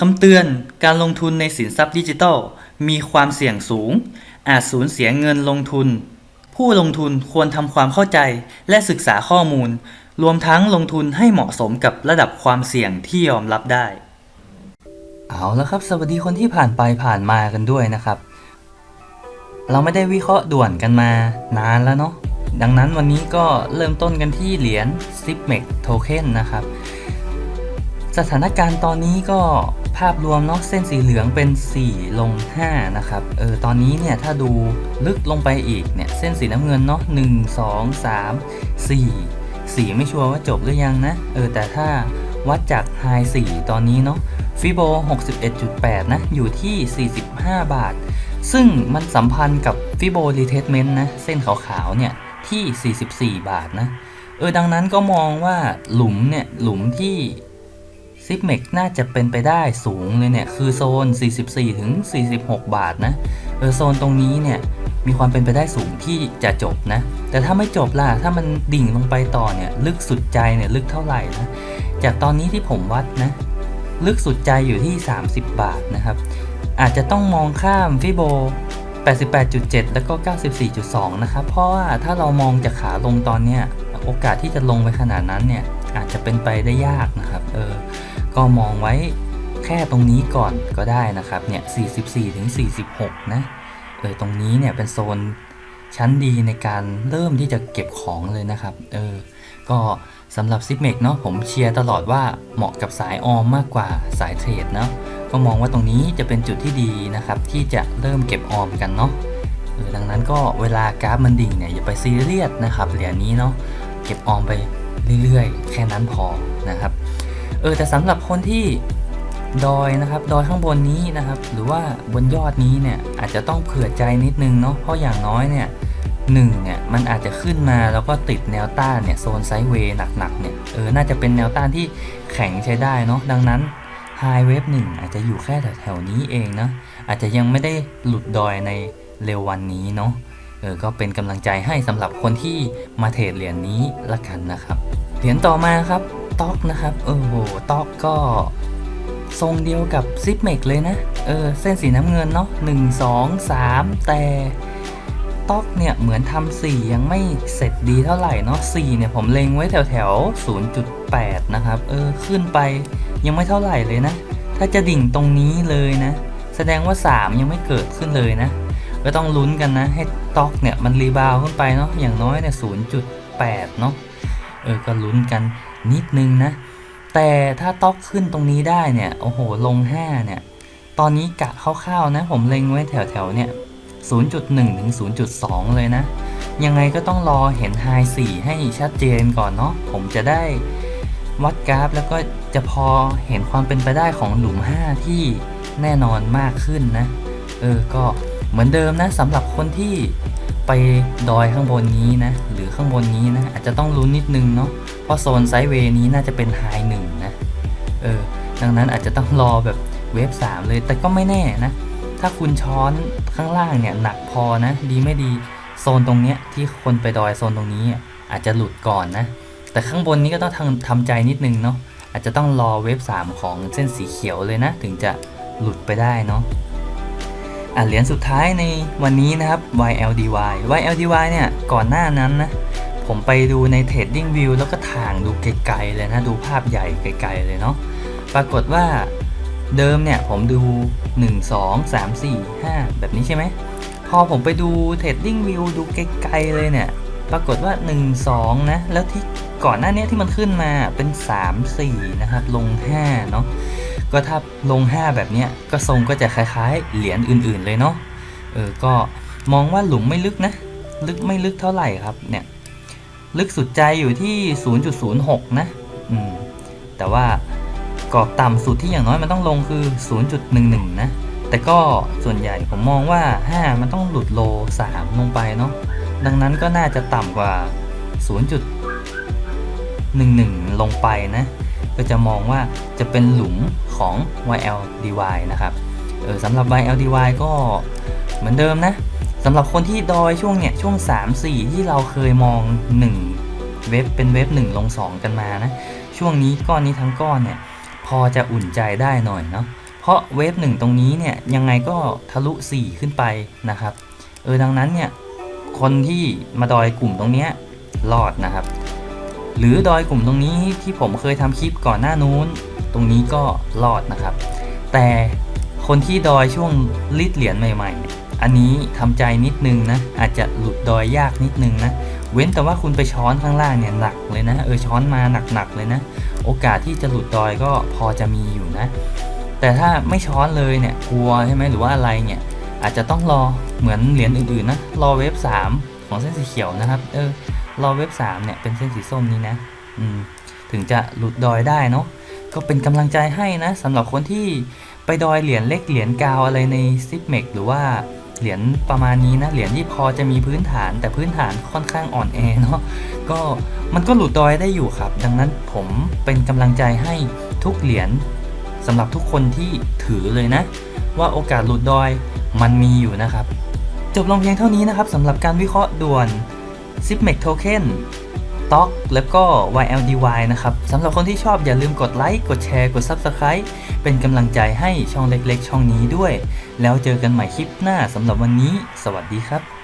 คำเตือนการลงทุนในสินทรัพย์ดิจิทัล มีความเสี่ยงสูง อาจสูญเสียเงินลงทุน ผู้ลงทุนควรทำความเข้าใจและศึกษาข้อมูล รวมทั้งลงทุนให้เหมาะสมกับระดับความเสี่ยงที่ยอมรับได้ เอาแล้วครับ สวัสดีคนที่ผ่านไปผ่านมากันด้วยนะครับ เราไม่ได้วิเคราะห์ด่วนกันมานานแล้วเนาะดังนั้นวันนี้ก็เริ่มต้นกันที่เหรียญ s i p m e x Token นะครับ สถานการณ์ตอนนี้ก็ภาพรวมเนาะเส้นสีเหลืองเป็น 4 ลง 5 นะครับ เออตอนนี้เนี่ยถ้าดูลึกลงไปอีกเนี่ยเส้นสีน้ำเงินเนาะ1 2 3 4 4 ไม่ชัวร์ว่าจบหรือยังนะ เออแต่ถ้าวัดจากไฮ4ตอนนี้เนาะฟิโบ61.8 นะ อยู่ที่ 45 บาท ซึ่งมันสัมพันธ์กับฟิโบรีเทสเมนต์นะ เส้นขาวๆเนี่ยที่ 44 บาทนะ เออดังนั้นก็มองว่าหลุมเนี่ยหลุมที่ ซิปเมกน่าจะเป็นไปได้สูงเลยเนี่ย คือโซน 44 ถึง 46 บาทนะเออโซนตรงนี้เนี่ย มีความเป็นไปได้สูงที่จะจบนะ แต่ถ้าไม่จบล่ะ ถ้ามันดิ่งลงไปต่อเนี่ย ลึกสุดใจเนี่ย ลึกเท่าไหร่นะ จากตอนนี้ที่ผมวัดนะ ลึกสุดใจอยู่ที่ 30 บาทนะครับ อาจจะต้องมองข้ามฟิโบ 88.7 แล้วก็ 94.2 นะครับ เพราะว่าถ้าเรามองจากขาลงตอนเนี้ย โอกาสที่จะลงไปขนาดนั้นเนี่ย อาจจะเป็นไปได้ยากนะครับ เออ ก็มองไว้แค่ตรงนี้ก่อนก็ได้นะครับเนี่ย 44ถึง46 นะ เออตรงนี้เนี่ยเป็นโซนชั้นดีในการเริ่มที่จะเก็บของเลยนะครับ เออ ก็สำหรับซิปเมกเนาะผมเชียร์ตลอดว่าเหมาะกับสายออมมากกว่าสายเทรดเนาะก็มองว่าตรงนี้จะเป็นจุดที่ดีนะครับ ที่จะเริ่มเก็บออมกันเนาะเออดังนั้นก็เวลากราฟมันดิ่งเนี่ยอย่าไปซีเรียสนะครับเหรียญนี้เนาะเก็บออมไปเรื่อยๆ แค่นั้นพอนะครับ ออแต่สำหรับคนที่ดอยนะครับ ดอยข้างบนนี้นะครับ หรือว่าบนยอดนี้เนี่ยอาจจะต้องเผื่อใจนิดนึงเนาะเพราะอย่างน้อยเนี่ยหนึ่งเนี่ยมันอาจจะขึ้นมาแล้วก็ติดแนวต้านเนี่ยโซนไซด์เวย์หนักๆเนี่ยเออน่าจะเป็นแนวต้านที่แข็งใช้ได้เนาะดังนั้นไฮเวฟหนึ่งอาจจะอยู่แค่แถวๆนี้เองนะอาจจะยังไม่ได้หลุดดอยในเร็ววันนี้เนาะเออก็เป็นกำลังใจให้สำหรับคนที่มาเทรดเหรียญนี้ละกันนะครับ เหรียญต่อมาครับ ต็อกนะครับเออโหต็อกก็ทรงเดียวกับซิปเมกเลยนะ เออ เส้นสีน้ำเงินเนาะหนึ่งสองสามแต่ต็อกเนี่ย เหมือนทำสียังไม่เสร็จดีเท่าไหร่เนาะสีเนี่ย ผมเล็งไว้แถวแถว0.8นะครับ เออ ขึ้นไปยังไม่เท่าไหร่เลยนะ ถ้าจะดิ่งตรงนี้เลยนะ แสดงว่า3ยังไม่เกิดขึ้นเลยนะ ก็ต้องลุ้นกันนะ ให้ต็อกเนี่ย มันรีบาวขึ้นไปเนาะอย่างน้อยเนี่ย0.8เนาะเออ ก็ลุ้นกัน นิดนึงนะ แต่ถ้าต็อกขึ้นตรงนี้ได้เนี่ย โอ้โห ลง 5 เนี่ย ตอนนี้กะคร่าวๆนะ ผมเล็งไว้แถวๆเนี่ย 0.1 ถึง 0.2 เลยนะ ยังไงก็ต้องรอเห็นไฮ4ให้ชัดเจนก่อนเนาะ ผมจะได้วัดกราฟแล้วก็จะพอเห็นความเป็นไปได้ของหลุม 5 ที่แน่นอนมากขึ้นนะ เออ ก็เหมือนเดิมนะสำหรับคนที่ ไปดอยข้างบนนี้นะ หรือข้างบนนี้นะ อาจจะต้องลุ้นนิดนึงเนาะเพราะโซนไซด์เวย์นี้น่าจะเป็นไฮหนึ่งนะเออดังนั้นอาจจะต้องรอแบบเวฟ3 เลย แต่ก็ไม่แน่นะ ถ้าคุณช้อนข้างล่างเนี่ยหนักพอนะ ดีไม่ดีโซนตรงเนี้ยที่คนไปดอยโซนตรงนี้ อาจจะหลุดก่อนนะ แต่ข้างบนนี้ก็ต้องทำทำใจนิดนึงเนาะอาจจะต้องรอเวฟ3 ของเส้นสีเขียวเลยนะ ถึงจะหลุดไปได้เนาะ อะเหรียญสุดท้ายในวันนี้นะครับ YLDY YLDY เนี่ยก่อนหน้านั้นนะผมไปดูใน Trading View แล้วก็ถ่างดูไกลๆเลยนะดูภาพใหญ่ไกลๆเลยเนาะปรากฏว่าเดิมเนี่ยผมดู 1 2 3 4 5 แบบนี้ใช่ไหมพอผมไปดู Trading View ดูไกลๆเลยเนี่ยปรากฏว่า 1 2 นะ แล้วที่ก่อนหน้านี้ที่มันขึ้นมาเป็น 3 4 นะครับ ลง 5 เนาะ ก็ถ้าลง 5 แบบเนี้ยก็ทรงก็จะคล้ายๆ เหรียญอื่น ๆ เลยเนาะเออก็มองว่าหลุมไม่ลึกนะ ลึกไม่ลึกเท่าไหร่ครับเนี่ยลึกสุดใจอยู่ที่ 0.06 นะอืมแต่ว่ากรอบต่ำสุดที่อย่างน้อยมันต้องลงคือ 0.11 นะ แต่ก็ส่วนใหญ่ผมมองว่า 5 มันต้องหลุดโล 3 ลงไปเนาะดังนั้นก็น่าจะต่ำกว่า 0.11 ลงไปนะ ก็จะมองว่าจะเป็นหลุมของ YLDY นะครับเออสำหรับ YLDY ก็เหมือนเดิมนะสำหรับคนที่ดอยช่วงเนี่ยช่วง 3-4 ที่เราเคยมอง 1 เว็บเป็นเว็บ 1 ลง 2 กันมานะ ช่วงนี้ก้อนนี้ทั้งก้อนเนี่ยพอจะอุ่นใจได้หน่อยเนาะเพราะเวฟหนึ่งตรงนี้เนี่ยยังไงก็ทะลุ 4 ขึ้นไปนะครับเออดังนั้นเนี่ยคนที่มาดอยกลุ่มตรงเนี้ยรอดนะครับ หรือดอยกลุ่มตรงนี้ที่ผมเคยทำคลิปก่อนหน้านู้น ตรงนี้ก็รอดนะครับ แต่คนที่ดอยช่วงลิดเหรียญใหม่ๆ อันนี้ทำใจนิดนึงนะ อาจจะหลุดดอยยากนิดนึงนะ เว้นแต่ว่าคุณไปช้อนข้างล่างเนี่ยหนักเลยนะ เออช้อนมาหนักๆเลยนะ โอกาสที่จะหลุดดอยก็พอจะมีอยู่นะ แต่ถ้าไม่ช้อนเลยเนี่ยกลัวใช่ไหมหรือว่าอะไรเนี่ยอาจจะต้องรอเหมือนเหรียญอื่นๆนะ รอเวฟ3ของเส้นสีเขียวนะครับ เออ รอเวฟ3เนี่ยเป็นเส้นสีส้มนี้นะอืมถึงจะหลุดดอยได้เนาะก็เป็นกำลังใจให้นะสำหรับคนที่ไปดอยเหรียญเล็กเหรียญกาวอะไรในซิปเมกหรือว่าเหรียญประมาณนี้นะเหรียญที่พอจะมีพื้นฐานแต่พื้นฐานค่อนข้างอ่อนแอเนาะก็มันก็หลุดดอยได้อยู่ครับ ดังนั้นผมเป็นกำลังใจให้ทุกเหรียญสำหรับทุกคนที่ถือเลยนะ ว่าโอกาสหลุดดอยมันมีอยู่นะครับ จบลงเพียงเท่านี้นะครับสำหรับการวิเคราะห์ด่วน s i p m e c Token ต็อกแล้วก็ YLDY นะครับสำหรับคนที่ชอบอย่าลืมกดไลค์ กดแชร์ กด Subscribe เป็นกำลังใจให้ช่องเล็กๆ ช่องนี้ด้วย แล้วเจอกันใหม่คลิปหน้าสำหรับวันนี้ สวัสดีครับ